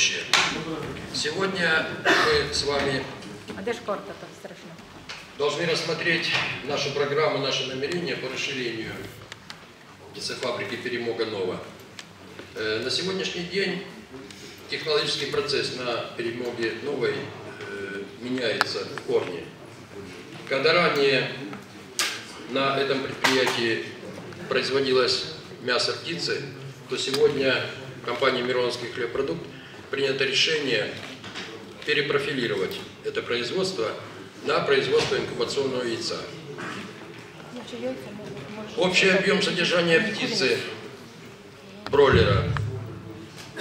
следующее. Сегодня мы с вами А должны рассмотреть нашу программу, наши намерения по расширению птицефабрики Перемога Нова. Э, На сегодняшний день технологический процесс на Перемоге Новой э, меняется в корне. Когда ранее на этом предприятии производилось мясо птицы, то сегодня компания «Мироновский хлебпродукт» принято решение перепрофилировать это производство на производство инкубационного яйца. Общий объем содержания птицы бройлера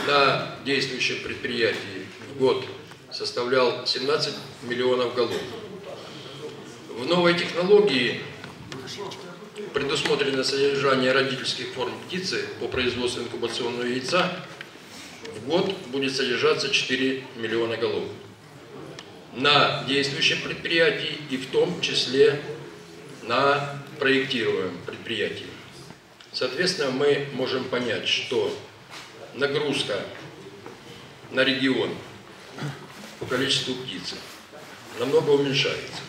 на действующем предприятии в год составлял 17 миллионов голов. В новой технологии предусмотрено содержание родительских форм птицы по производству инкубационного яйца в год будет содержаться 4 миллиона голов. На действующем предприятии и в том числе на проектируемом предприятии. Соответственно, мы можем понять, что нагрузка на регион по количеству птицы намного уменьшается.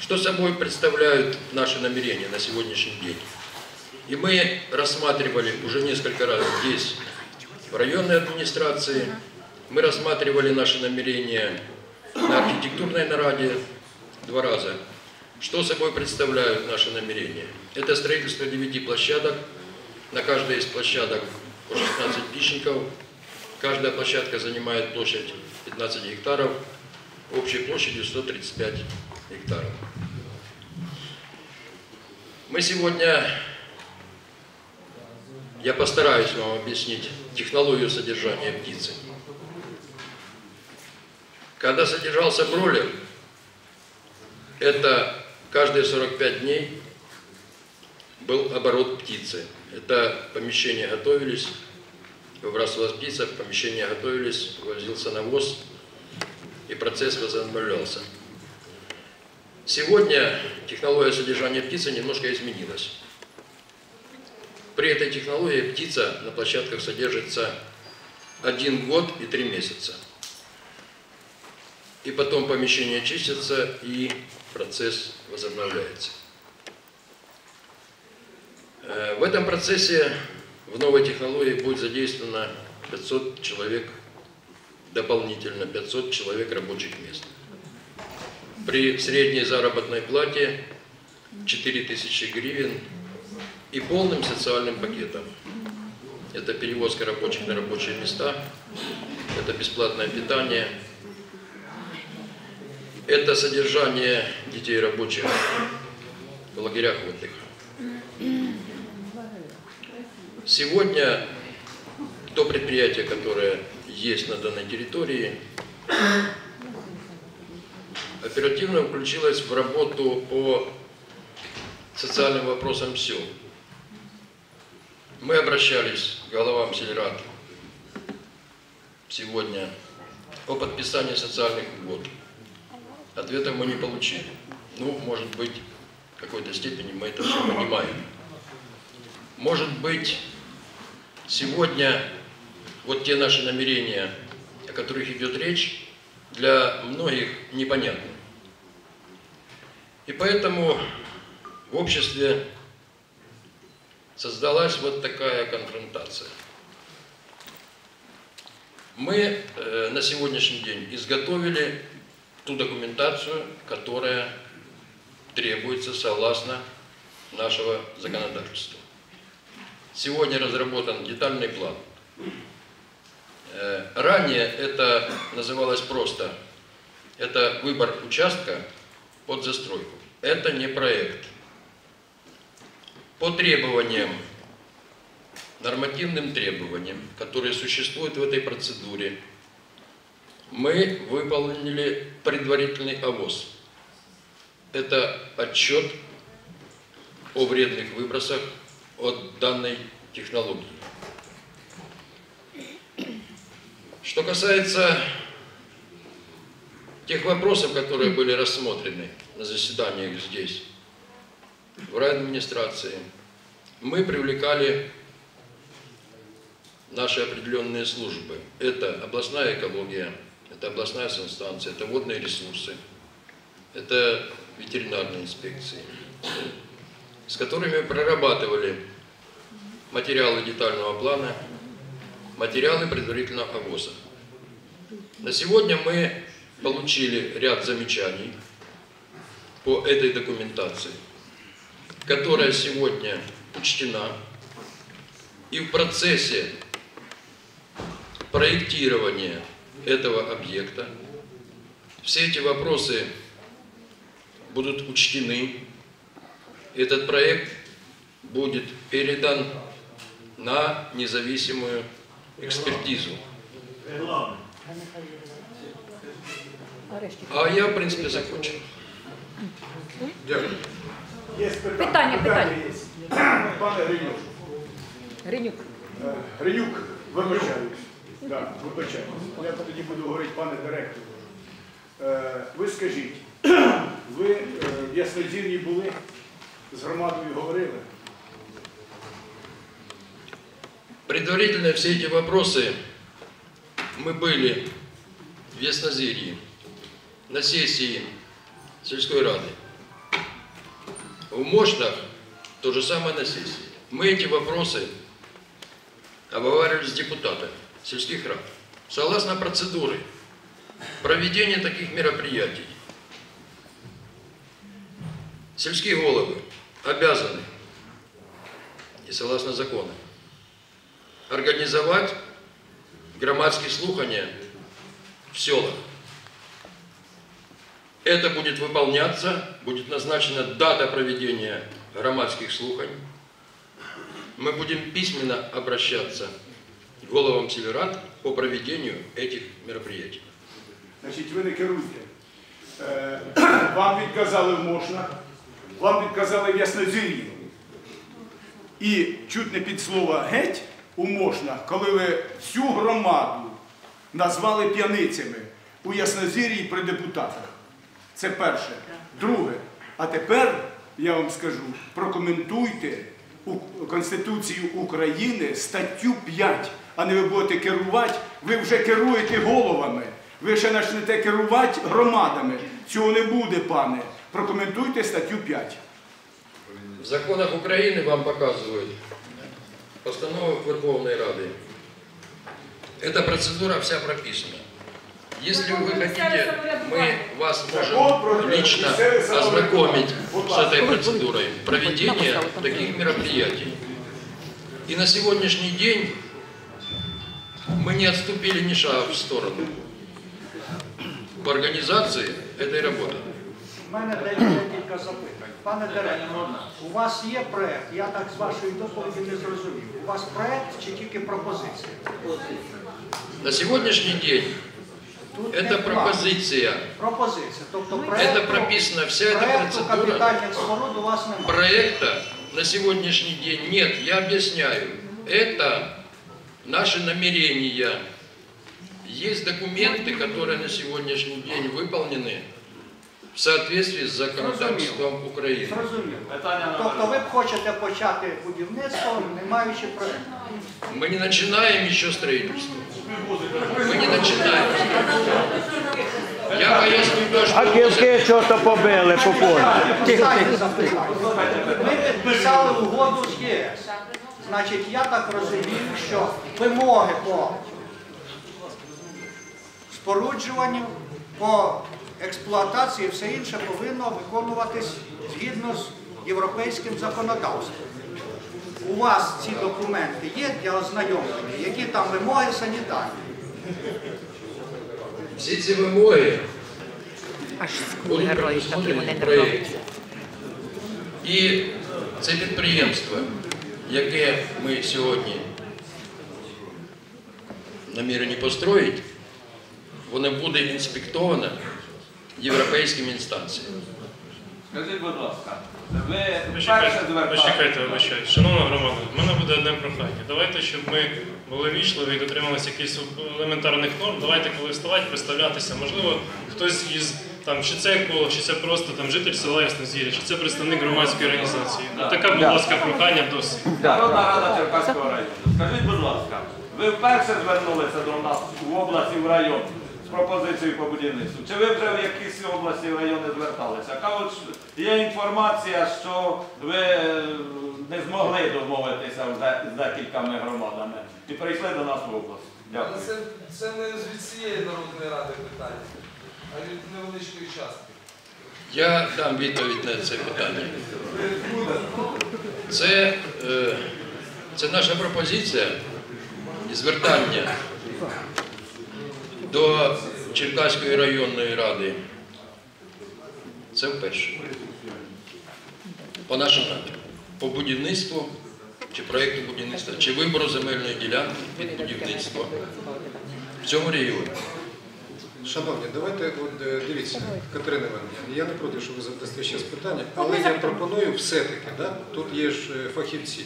Что собой представляют наши намерения на сегодняшний день? И мы рассматривали уже несколько раз здесь, в районной администрации, мы рассматривали наши намерения на архитектурной нараде два раза. Что собой представляют наши намерения? Это строительство 9 площадок. На каждой из площадок по 16 птичников. Каждая площадка занимает площадь 15 гектаров, общей площадью 135 гектаров. Мы сегодня, я постараюсь вам объяснить технологию содержания птицы. Когда содержался бройлер, это каждые 45 дней был оборот птицы. Это помещения готовились, выбрасывалась птица, помещения готовились, возился навоз, и процесс возобновлялся. Сегодня технология содержания птицы немножко изменилась. При этой технологии птица на площадках содержится один год и три месяца. И потом помещение чистится и процесс возобновляется. Э, В этом процессе в новой технологии будет задействовано 500 человек дополнительно, 500 человек рабочих мест. При средней заработной плате 4000 гривен и полным социальным пакетом. Это перевозка рабочих на рабочие места, это бесплатное питание, это содержание детей рабочих в лагерях отдыха. Сегодня то предприятие, которое есть на данной территории, оперативно включилось в работу по социальным вопросам сел. Мы обращались к головам сельрад сегодня о подписании социальных угод. Ответа мы не получили. Ну, может быть, в какой-то степени мы это все понимаем. Может быть, сегодня вот те наши намерения, о которых идет речь, для многих непонятны. И поэтому в обществе создалась вот такая конфронтация. Мы э, на сегодняшний день изготовили ту документацию, которая требуется согласно нашего законодательства. Сегодня разработан детальный план. Э, Ранее это называлось просто, это выбор участка под застройку. Это не проект. По требованиям, нормативным требованиям, которые существуют в этой процедуре, мы выполнили предварительный ОВОз. Это отчет о вредных выбросах от данной технологии. Что касается тех вопросов, которые были рассмотрены на заседаниях здесь, в райадминистрации, мы привлекали наши определенные службы. Это областная экология, это областная санстанция, это водные ресурсы, это ветеринарные инспекции, с которыми прорабатывали материалы детального плана, материалы предварительного ОВОЗа. На сегодня мы получили ряд замечаний по этой документации, которая сегодня учтена и в процессе проектирования этого объекта все эти вопросы будут учтены. Этот проект будет передан на независимую экспертизу. А я, в принципе, закончил. Дякую. Є питання. Питання, питання. є. Пане Гринюк. Гринюк. Е, Гринюк, вибачаюсь. Так, вибачаюсь. Я тоді буду говорити, пане директору. Е, Ви скажіть, ви е, в Яснозір'ї були, з громадою говорили? Предварительно все эти вопросы мы были в Яснозерье на сессии сельской рады. В Мощнах то же самое на сессии. Мы эти вопросы обговаривали с депутатами сельских рад. Согласно процедуре проведения таких мероприятий, сельские головы обязаны, и согласно закону, организовать громадские слухания в селах. Это будет выполняться, будет назначена дата проведения громадских слуханий. Мы будем письменно обращаться к головам сельрад по проведению этих мероприятий. Значить, ви не керуйте. Е, Вам відказали в Мошнах, вам відказали в Яснозір'ї. І чуть не під слово геть у Мошнах, коли ви всю громаду назвали п'яницями у Яснозір'ї при депутатах. Це перше. Друге. А тепер я вам скажу, прокоментуйте у Конституцію України статтю 5, а не ви будете керувати, ви вже керуєте головами. Ви ще почнете керувати громадами. Цього не буде, пане. Прокоментуйте статтю 5. В законах Украины вам показывают постановок Верховной Рады. Эта процедура вся прописана. Если вы хотите, мы вас можем лично ознакомить с этой процедурой проведения таких мероприятий. И на сегодняшний день мы не отступили ни шага в сторону в организации этой работы. У мене декілька запитань. Пане директор, у вас є проект, я так з вашої доповіді не зрозумів. У вас проект чи тільки пропозиція? На сегодняшний день Тут это не план. пропозиция. Пропозиція. Тобто Это проекту, прописано, вся эта проекту процедура. капітальних споруд у вас немає. Проекта на сегодняшний день нет, я объясняю. Это наши намерения. Есть документы, которые на сегодняшний день выполнены в соответствии с законодательством Украины. Зрозуміло. Тобто ви б хочете почати будівництво, не маючи проекту. Мы не начинаем еще строительство. Мы не начинаем. Я поясню то, А что... кілки чого побили по полю? Останнє запитання. Ми підписали угоду з ЄС. Значить, я так розумію, що вимоги по споруджуванню, по експлуатації і все інше повинно виконуватись згідно з європейським законодавством. У вас ці документи є для ознайомлення, які там вимоги санітарні? Всі ці вимоги будуть не в проєкті. І це підприємство, яке ми сьогодні намірені построїти, воно буде інспектовано європейськими інстанціями. Скажіть, будь ласка, ви перше Почекайте, вибачайте. Шановна громада, в мене буде одне прохання. Давайте, щоб ми були вічливі і дотрималися якихось елементарних норм. Давайте, коли вставати, представлятися. Можливо, хтось із там, чи це еколог, чи це просто там житель села Яснозір'я, чи це представник громадської організації. Ну, така, будь ласка, прохання досить. Народна рада Черкаського району. Скажіть, будь ласка, Ви вперше звернулися до нас в області, в район з пропозицією по будівництву. Чи ви вже в якісь області райони зверталися? Кажуть, що є інформація, що ви е, не змогли домовитися вже з декількома громадами і прийшли до нас в область. Але Дякую. це, це не від цієї народної ради питання, а від невеличкої частки. Я дам відповідь на це питання. Це, е, це наша пропозиція і звертання до Черкаської районної ради. Це вперше. По нашому напрямку. По будівництву чи проєкту будівництва, чи вибору земельної ділянки під будівництво в цьому регіоні. Шановні, давайте от е, дивіться, Катерина Іванівна, я не проти, що ви задасте ще питання, але я пропоную все-таки, да, тут є ж е, фахівці.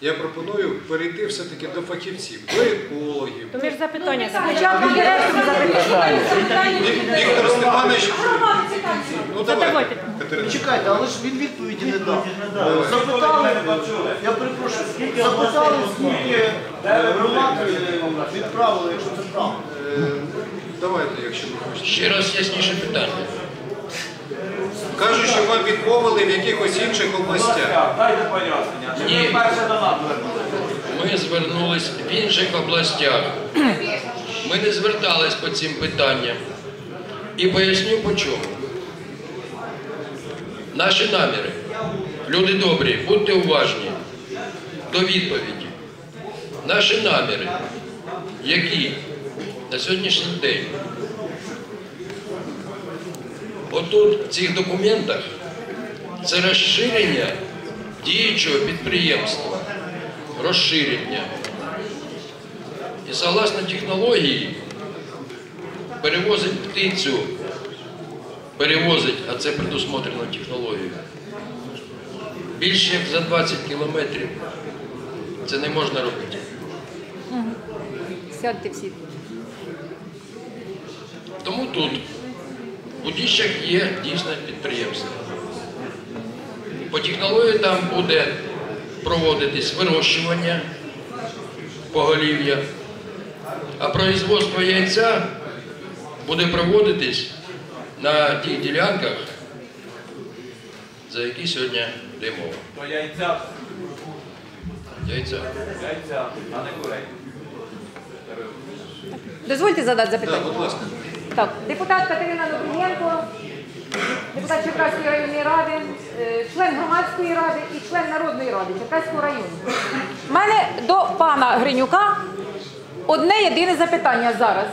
Я пропоную перейти все-таки до фахівців, до екологів. То ми ж запитання. Спочатку директору запитання. Віктор Степанович, ну давайте, Катерина. Чекайте, але ж він відповіді не дав. Запитали, я перепрошую, запитали, скільки е, громад е, відправили, якщо це правда. Е, Давайте, якщо ви хочете. Ще раз ясніше питання. Кажуть, що вам відмовили в якихось інших областях. дайте пояснення. Ні. вперше до нас звернулися? Ми звернулись в інших областях. Ми не звертались по цим питанням. І поясню по чому. Наші наміри. Люди добрі, будьте уважні до відповіді. Наші наміри, які на сьогоднішній день отут в цих документах це розширення діючого підприємства розширення. І согласно технології перевозить птицю, перевозить, а це предусмотрено технологією, більше як за 20 кілометрів. Це не можна робити. Сядьте всі. Тому тут у Діщах є дійсне підприємство. По технології там буде проводитись вирощування поголів'я, а производство яйця буде проводитись на тих ділянках, за які сьогодні йде мова. То яйця, Яйця. яйця, а не курей. Дозвольте задати Так, запитання. будь ласка. Так, депутат Катерина Лубіненко, депутат Черкаської районної ради, е, член громадської ради і член Народної ради Черкаського району. У мене до пана Гринюка одне єдине запитання зараз,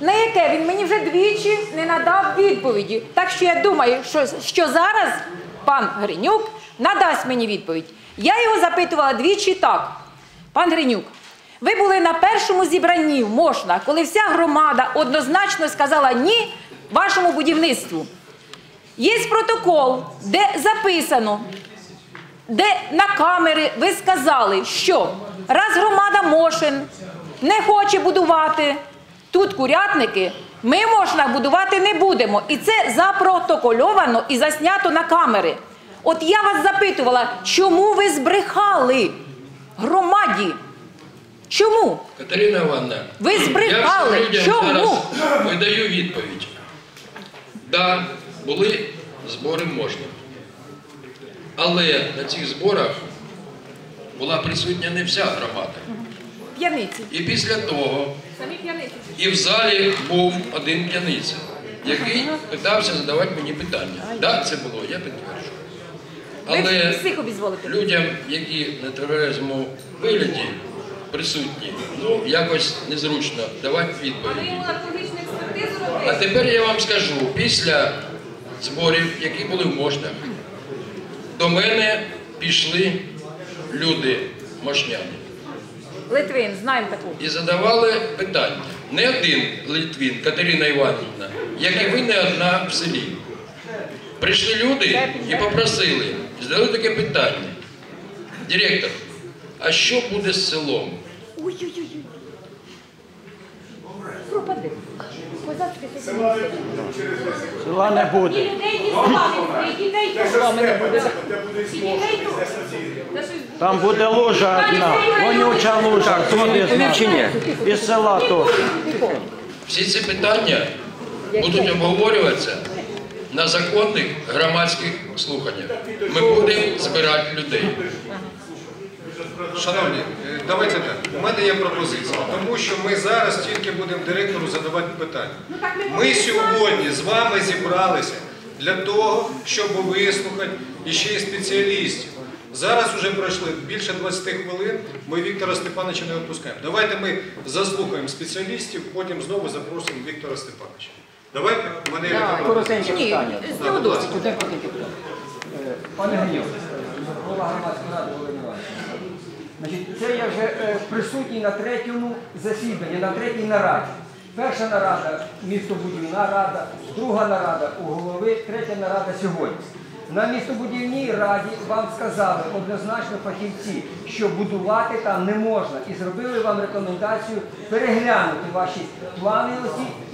на яке він мені вже двічі не надав відповіді. Так що я думаю, що, що зараз пан Гринюк надасть мені відповідь. Я його запитувала двічі так. Пан Гринюк, ви були на першому зібранні в Мошна, коли вся громада однозначно сказала ні вашому будівництву. Є протокол, де записано, де на камери ви сказали, що раз громада Мошин не хоче будувати тут курятники, ми Мошна будувати не будемо. І це запротокольовано і заснято на камери. От я вас запитувала, чому ви збрехали громаді? Чому? Катерина Івановна, Ви збрехали. я Чому? зараз видаю відповідь. Да, були збори можна. Але на цих зборах була присутня не вся громада. П'яниці. І після того і в залі був один п'яниця, який питався задавати мені питання. Так, да, це було, я підтверджую. Але людям, які на тверезому вигляді присутні, ну якось незручно давати відповіді. А тепер я вам скажу, після зборів, які були в Мошнах, до мене пішли люди мошняни Литвин, знаємо таку. і задавали питання. Не один Литвін, Катерина Іванівна, як і ви не одна в селі. Прийшли люди і попросили, задали таке питання. Директор, а що буде з селом? Ой-ой-ой. Пропади. Козацьке Села село. через 10 Села не буде. І людей слова не буде, і дітей що буде І дітей щось- Там буде лужа одна, вонюча лужа. Туди знає. Із села то. Всі ці питання будуть обговорюватися на законних громадських слуханнях. Ми будемо збирати людей. Шановні, е, давайте так. У мене є пропозиція, тому що ми зараз тільки будемо директору задавати питання. Ну, ми сьогодні з вами зібралися для того, щоб вислухати іще й спеціалістів. Зараз вже пройшли більше 20 хвилин, ми Віктора Степановича не відпускаємо. Давайте ми заслухаємо спеціалістів, потім знову запросимо Віктора Степановича. Давайте, у мене є. Коротеньке питання. Е, Пане ради Володимир Іванович. Значить, це я вже е, присутній на третьому засіданні, на третій нараді. Перша нарада містобудівна рада, друга нарада у голови, третя нарада сьогодні. На містобудівній раді вам сказали однозначно фахівці, що будувати там не можна, і зробили вам рекомендацію переглянути ваші плани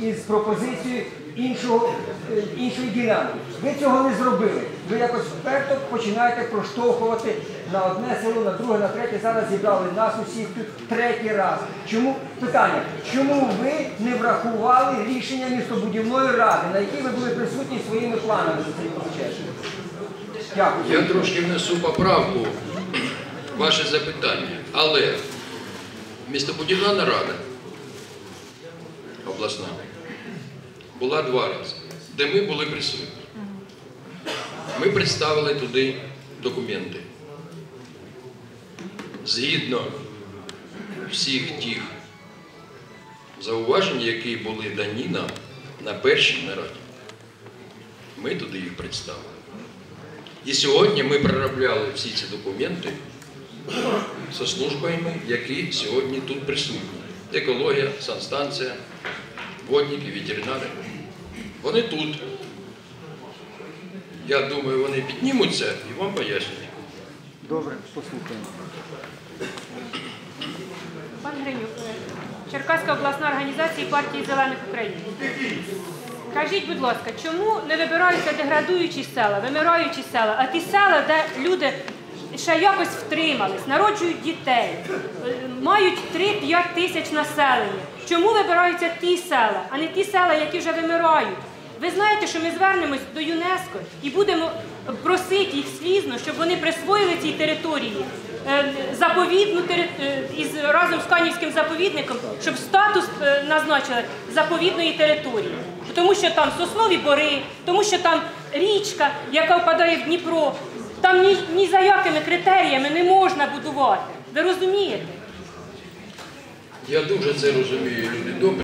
із пропозицією іншого, е, іншої ділянки. Ви цього не зробили. Ви якось вперто починаєте проштовхувати на одне село, на друге, на третє. Зараз зібрали нас усіх тут третій раз. Чому питання? Чому ви не врахували рішення містобудівної ради, на якій ви були присутні своїми планами за цей процес? Дякую. Я трошки внесу поправку ваше запитання, але містобудівна нарада обласна була два рази, де ми були присутні. Ми представили туди документи. Згідно всіх тих зауважень, які були дані нам на першій нараді, ми туди їх представили. І сьогодні ми проробляли всі ці документи зі службами, які сьогодні тут присутні. Екологія, санстанція, водники, ветеринари. Вони тут. Я думаю, вони піднімуться і вам пояснять. Добре, послухаємо. Пан Гринюк, е, Черкаська обласна організація партії Зелених України. Кажіть, будь ласка, чому не вибираються деградуючі села, вимираючі села, а ті села, де люди ще якось втримались, народжують дітей, е, мають 3-5 тисяч населення. Чому вибираються ті села, а не ті села, які вже вимирають? Ви знаєте, що ми звернемось до ЮНЕСКО і будемо просити їх слізно, щоб вони присвоїли цій території е, заповідну е, із разом з Канівським заповідником, щоб статус е, назначили заповідної території. Тому що там соснові бори, тому що там річка, яка впадає в Дніпро. Там ні, ні за якими критеріями не можна будувати. Ви розумієте? Я дуже це розумію, люди добрі.